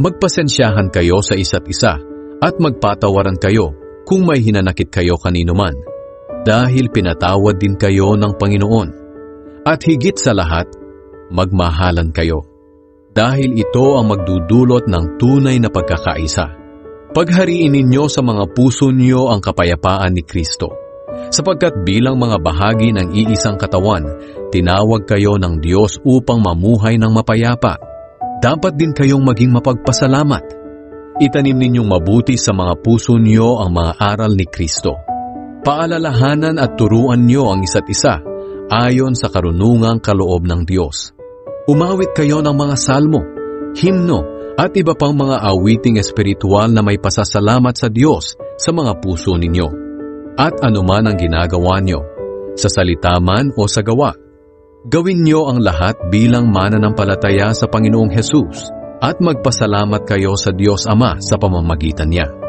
Magpasensyahan kayo sa isa't isa at magpatawaran kayo kung may hinanakit kayo kanino man. Dahil pinatawad din kayo ng Panginoon. At higit sa lahat, magmahalan kayo. Dahil ito ang magdudulot ng tunay na pagkakaisa. Paghariin ninyo sa mga puso niyo ang kapayapaan ni Kristo. Sapagkat bilang mga bahagi ng iisang katawan, tinawag kayo ng Diyos upang mamuhay ng mapayapa. Dapat din kayong maging mapagpasalamat. Itanim ninyong mabuti sa mga puso niyo ang mga aral ni Kristo. Paalalahanan at turuan niyo ang isa't isa ayon sa karunungang kaloob ng Diyos. Umawit kayo ng mga salmo, himno, at iba pang mga awiting espiritual na may pasasalamat sa Diyos sa mga puso ninyo. At anuman ang ginagawa niyo, sa salita man o sa gawa, gawin niyo ang lahat bilang mananampalataya sa Panginoong Hesus at magpasalamat kayo sa Diyos Ama sa pamamagitan niya.